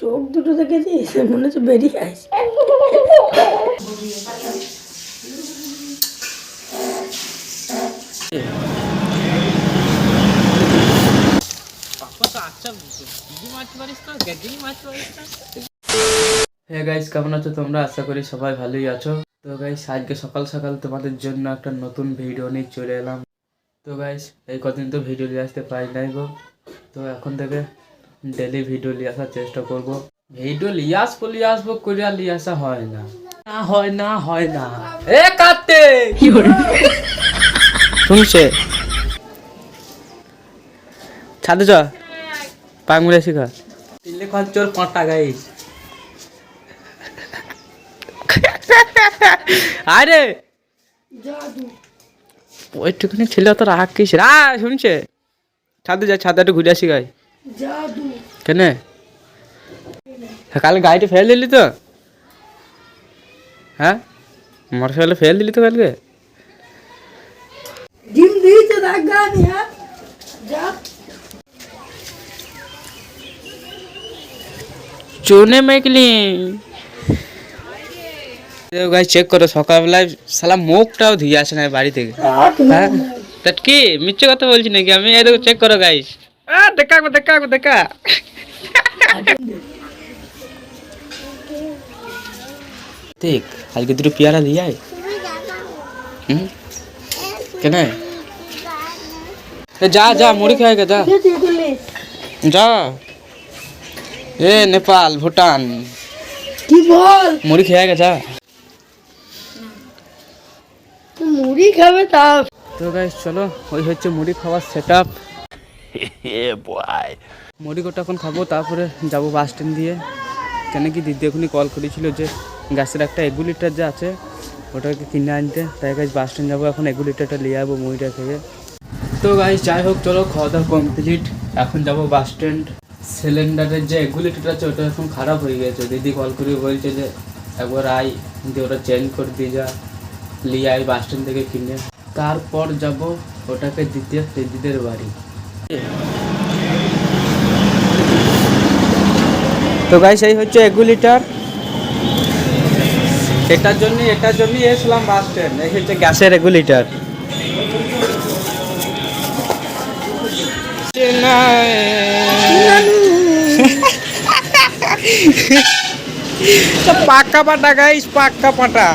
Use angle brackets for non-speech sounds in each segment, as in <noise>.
চোখ দুটো দেখেছিস মনে হচ্ছে বেরিয়ে আসে হ্যাঁ গাইস কেমন আছো তোমরা? আশা করি সবাই ভালোই আছো। তো গাইস আজকে সকাল সকাল তোমাদের জন্য একটা নতুন ভিডিও নিয়ে চলে এলাম। তো গাইস এই কদিন তো ভিডিও নিয়ে আসতে পারি নাই গো। তো এখন থেকে ডেলি ভিডিও নিয়ে আসার চেষ্টা করব। ভিডিও নিয়ে আসব নিয়ে আসব করে আর নিয়ে আসা হয় না। না হয় না হয় না। এ কাটতে শুনছে? ছাদে চ পাঙ্গুলে শিখা তিনলে খরচর পাঁটা গাইস। আরে! ওইটুকুনি ছেলে তো রাগ কিস রা শুনছে? ছাদে যা ছাদে একটু ঘুরে আসি গাই। জাদু। কেন? কাল গাড়িটা ফেল দিলি তো? হ্যাঁ? মোটর সাইকেল ফেল দিলি তো কালকে? ডিম দিয়েছে দেখ হ্যাঁ? যা। চুনে মেকলি। গাই চেক করো সকালবেলায় সালা মুখটাও ধুয়ে আসে না বাড়ি থেকে। হ্যাঁ? কি? মিথ্যে কথা বলছি নাকি? আমি দেখো চেক করো গাইস দেখা গো দেখা গো দেখা ঠিক আজকে দুটো পেয়ারা দিয়ে আয় হুম কেন এ যা যা মুড়ি গে যা যা এ নেপাল ভুটান কি বল মুড়ি খেয়ে গে যা তুই মুড়ি খাবে তা তো গাইস চলো ওই হচ্ছে মুড়ি খাওয়ার সেট আপ <laughs> মুড়ি গোটা এখন খাব, তারপরে যাব বাস স্ট্যান্ড দিয়ে। কেন কি দিদি এখনই কল করেছিল যে গ্যাসের একটা এগু লিটার যে আছে, ওটাকে কিনে আনতে। তাই গাছ বাস স্ট্যান্ড যাব, এখন এগু লিটারটা নিয়ে যাব মুড়িটা খেয়ে তো গাইস যাই হোক, চলো খাওয়া দাওয়া কমপ্লিট এখন যাব বাস স্ট্যান্ড সিলিন্ডারের যে এগু আছে, ওটা এখন খারাপ হয়ে গেছে। দিদি কল করে বলছে যে, একবার আই দিয়ে ওটা চেঞ্জ করে দিয়ে যা। নিয়ে আই বাস স্ট্যান্ড থেকে কিনে। তারপর যাব ওটাকে দিতে দিদিদের বাড়ি। তো গাইস এই হচ্ছে রেগুলেটর এটার জন্য এটার জন্য এসলাম বাস স্ট্যান্ড এই হচ্ছে গ্যাসের রেগুলেটর <laughs> পাক্কা পাটা গাইস পাক্কা পাটা।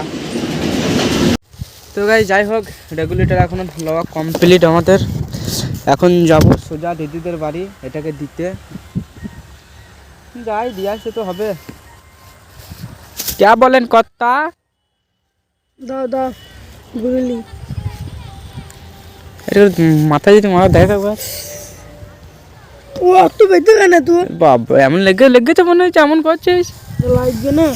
তো গাই যাই হোক রেগুলেটর এখন লওয়া কমপ্লিট আমাদের। এখন যাব সোজা দিদিদের বাড়ি এটাকে দিতে। যাই দিয়ে আসতে তো হবে। ক্যা বলেন কর্তা দাও দাও বুঝলি এটা মাথায় যদি মারা দেখা একবার ও অত বেঁধে কেন তুই বাবা এমন লেগে লেগেছে মনে হচ্ছে এমন করছিস লাগবে না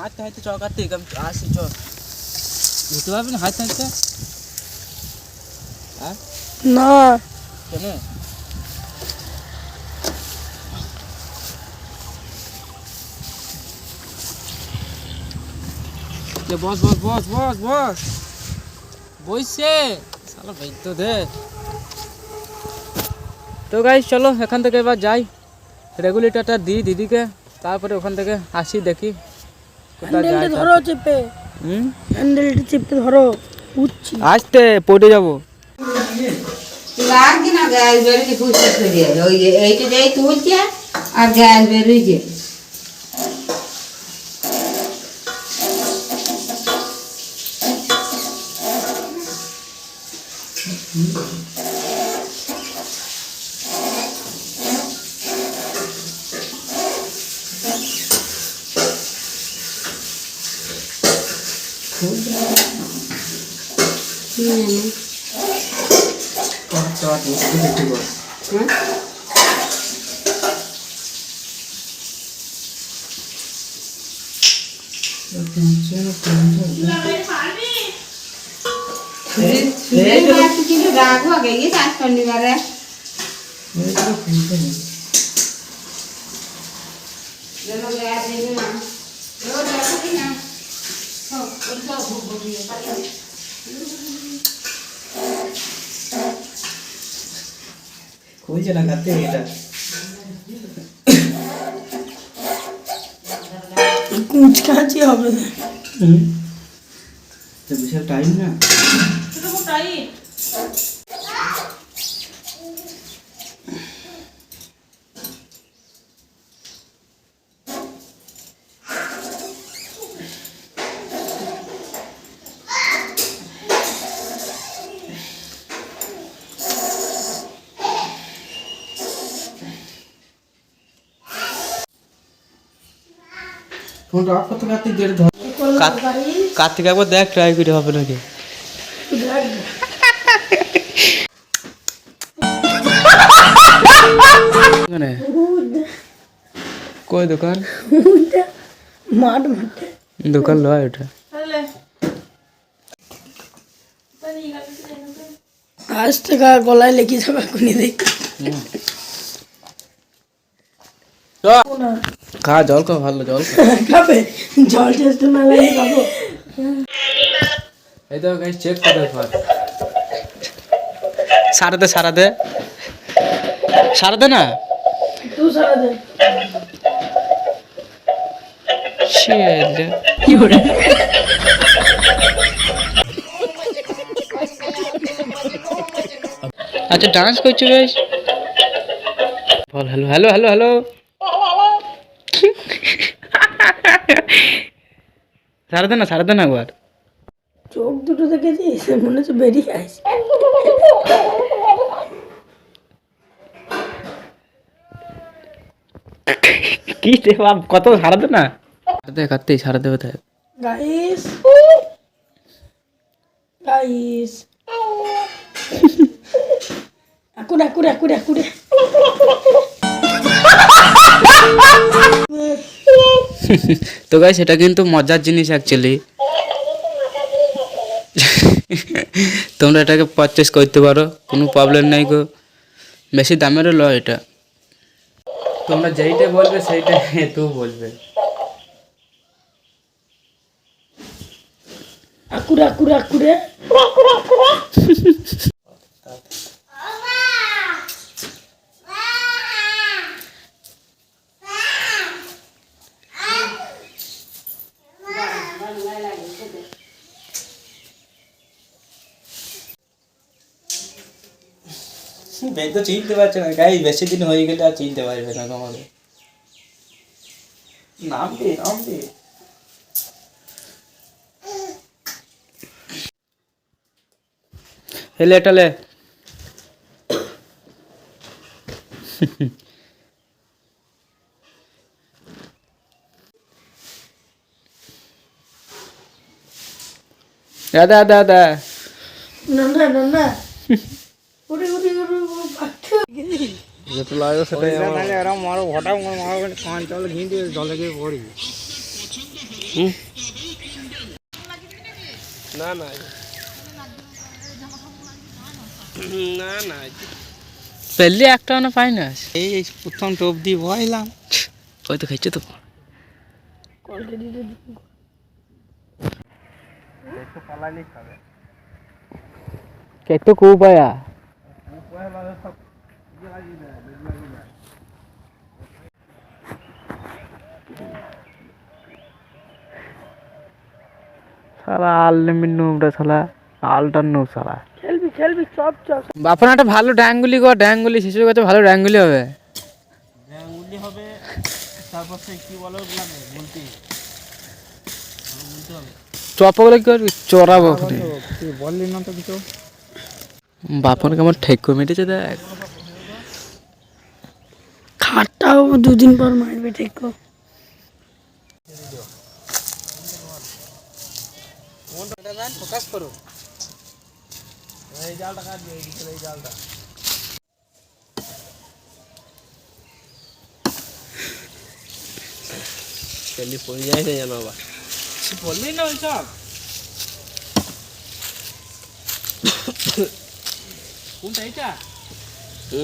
হাঁটতে হাঁটতে চকাতে আমি আসি চ যেতে পারবি না হাঁটতে হাঁটতে হ্যাঁ না কেন লে বস বস বস বস বস বইছে সালা বৈদ্য দে তো গাইস চলো এখান থেকে এবার যাই রেগুলেটরটা দিই দিদিকে তারপরে ওখান থেকে আসি দেখি কোথায় হ্যান্ডেলটা ধরো চেপে। হুম? হ্যান্ডেলটা চেপে ধরো উঠছি আসতে পড়ে যাব। লাগছে না গ্যাস বেরোচ্ছে ফুসফুস করে ওই এইটা দিয়ে তুলছে আর গ্যাস বেরোচ্ছে কিন্তু রাখব গিয়ে চাষ শনিবারে যেন গ্যাস দেবে না ও দেখো না খুলছে না এটা। কুচকাচি হবে না। তো বিশাল টাইম না? ফোনটা কার্তিক একবার দেখ ট্রাই করে হবে নাকি? কই দোকান? দোকান লয় ওটা। আজ টাকা গলায় লেগে যাবে এখনই দেখ। খা জল খা ভালো জল খাবে? জল টেস্ট না লাগে খাব। এই তো গাইস চেক করে ফর সারা দে সারা দে। সারা দে না? তুই সারা দে। শিয়ালে আচ্ছা ডান্স করছ বেশ বল হ্যালো হ্যালো হ্যালো হ্যালো সারা দে না সারা দে না একবার। চোখ দুটো দেখেছিস মনে হচ্ছে বেরিয়ে আসে। কি রে বাপ কত সারা দে না? সারা দে কাটতেই সারা দেবে তাই গাইস গাইস আকুরে আকুরে আকুরে আকুরে তো গাইস এটা কিন্তু মজার জিনিস অ্যাকচুয়ালি তোমরা এটাকে পারচেস করতে পারো কোনো প্রবলেম নাই গো। বেশি দামেরও লয় এটা। তোমরা যেইটা বলবে সেইটা তো বলবে। আকুরে আকুরে আকুরে। <laughs> বেশ তো চিনতে পারছে না গাই বেশি দিন হয়ে গেলে আর চিনতে পারবে না তোমাকে নাম কি নাম কি হেলে এটালে দাদা দাদা না না না না উড়ে উড়ে উড়ে উড়ে পাখি যেটা লাগে সেটাই এরকম মারো ঘটা মারো কান চাল ঘি দিয়ে জলে গিয়ে পড়ি না না। না না। পেলে একটা না পাই না এই এই প্রথম টোপ দিয়ে ভয়লাম। ওই তো খাইছে তো। কেতো কো পায়া সালা আলমিন নুমটা সালা আলটার নু সালা খেলবি খেলবি চপ চপ। বাপন একটা ভালো ড্যাঙ্গুলি কর ড্যাঙ্গুলি শিশুর কাছে ভালো ড্যাঙ্গুলি হবে। চপগুলো কি করবি? চড়াবো বললি না তো কিছু। বাপন কেমন ঠেকো মেটেছে দেখ। খাটটাও দুদিন পর মারবে ঠিক ফোকাস করো পড়ে যায় না জানো আবার? বললি না ওইসব। কোনটা এটা?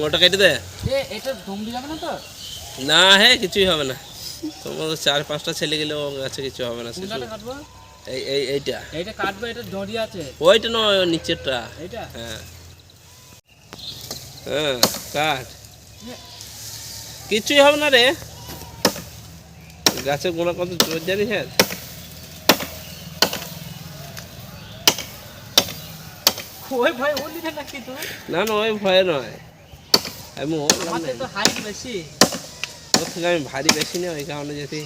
ওটা কেটে দে। এ এটা দমড়ি যাবে না তো? না হ্যাঁ কিছুই হবে না। তোমাদের চার পাঁচটা ছেলে গেলেও আছে কিছু হবে না কোনটা কাটবো? এই এই এইটা। এইটা কাটবো এটা দড়ি আছে। ওইটা নয় নিচেরটা। এইটা? হ্যাঁ। হ্যাঁ কাট। কিছুই হবে না রে। গাছের গোড়া কত জোর জানিস হ্যাঁ ওই নাকি তুই? না না ওই ভয়ে নয়। আমি ওর। তো হাইট বেশি। ওর থেকে আমি ভারী বেশি না ওই কারণে যদি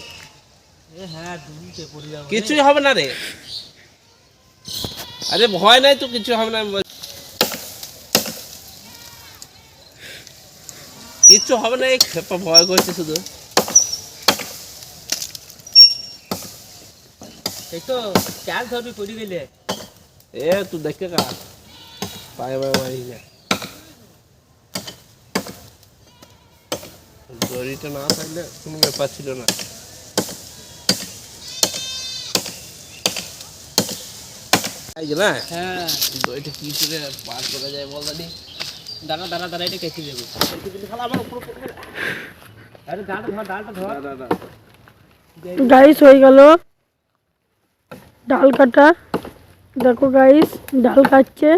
হ্যাঁ কিছুই হবে না রে। আরে ভয় নাই তো কিছু হবে না আমি কিচ্ছু হবে না এই খেপা ভয় করছে শুধু। এই তো চাল ধরবি পড়ে গেলে। এ তুই দেখে কা পায়ে পায়ে মারি না। দড়িটা না থাকলে কোনো ব্যাপার ছিল না। এই যে না হ্যাঁ। দড়িটা কি করে পার করা যায় বল দাদি? দাঁড়া দাঁড়া দাঁড়া এটা কেটে দেবো। আরে ডালটা ধর ডালটা ধর। গাইস হয়ে গেল। ডাল কাটা। দেখো গাইস ডাল কাটছে।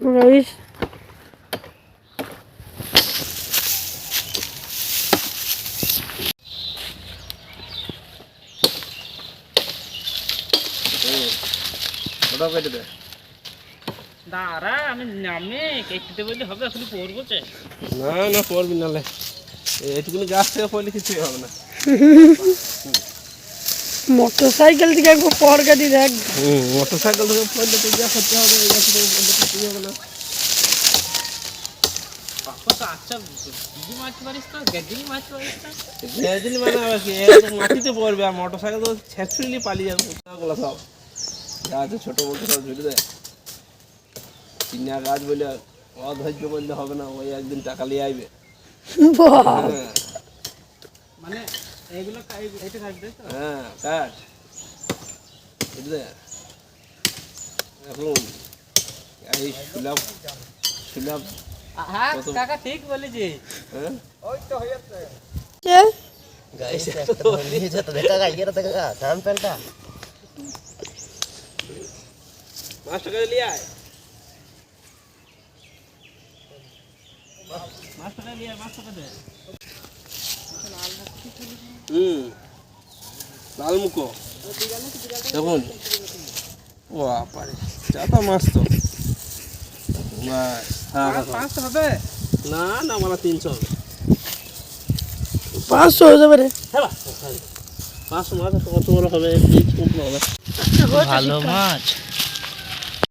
গাইস ওটাও কেটে দে। দাঁড়া আমি নামে কেটে দেবো বলে হবে আসলে পড়ব চে না না পড়বি নালে এইটুকুনি গাছ থেকে পড়লে কিছুই হবে না। <laughs> মোটর সাইকেল থেকে একবার পর দিয়ে দেখ। হুম মোটর সাইকেল থেকে পড়লে তো যা করতে হবে এই গাছ থেকে পড়লে কিছুই হবে না। আচ্ছা দিদি মাছ পারিস তো গেদিনি মাছ পারিস তো যেদিন মানে মাটিতে পড়বে আর মোটর সাইকেল তো পালিয়ে যাবে। সব। যা আছে ছোটো মোটো সব ঝুড়ে দেয় চিনা গাছ বলে অধৈর্য করলে হবে না ওই একদিন টাকা নিয়ে আসবে হ্যাঁ। মানে এইগুলো কা- এটা কাটবে তো? হ্যাঁ কাট বুঝলে এখন এই সুলাভ সুলাভ হ্যাঁ কাকা ঠিক বলেছি। হ্যাঁ? পাঁচ টাকা নিয়ে আয়। মাছ টাকা নিয়ে মাছ টাকা দে। হুম। লাল মুখো দেখুন। ও পারে চাপা মাছ তো। বাস হ্যাঁ হ্যাঁ, হ্যাঁ। পাঁচশো হবে না না আমার তিনশো হবে। পাঁচশো হয়ে যাবে রে। হ্যাঁ পাঁচশো মাছ কত বড় হবে? হবে। ভালো মাছ।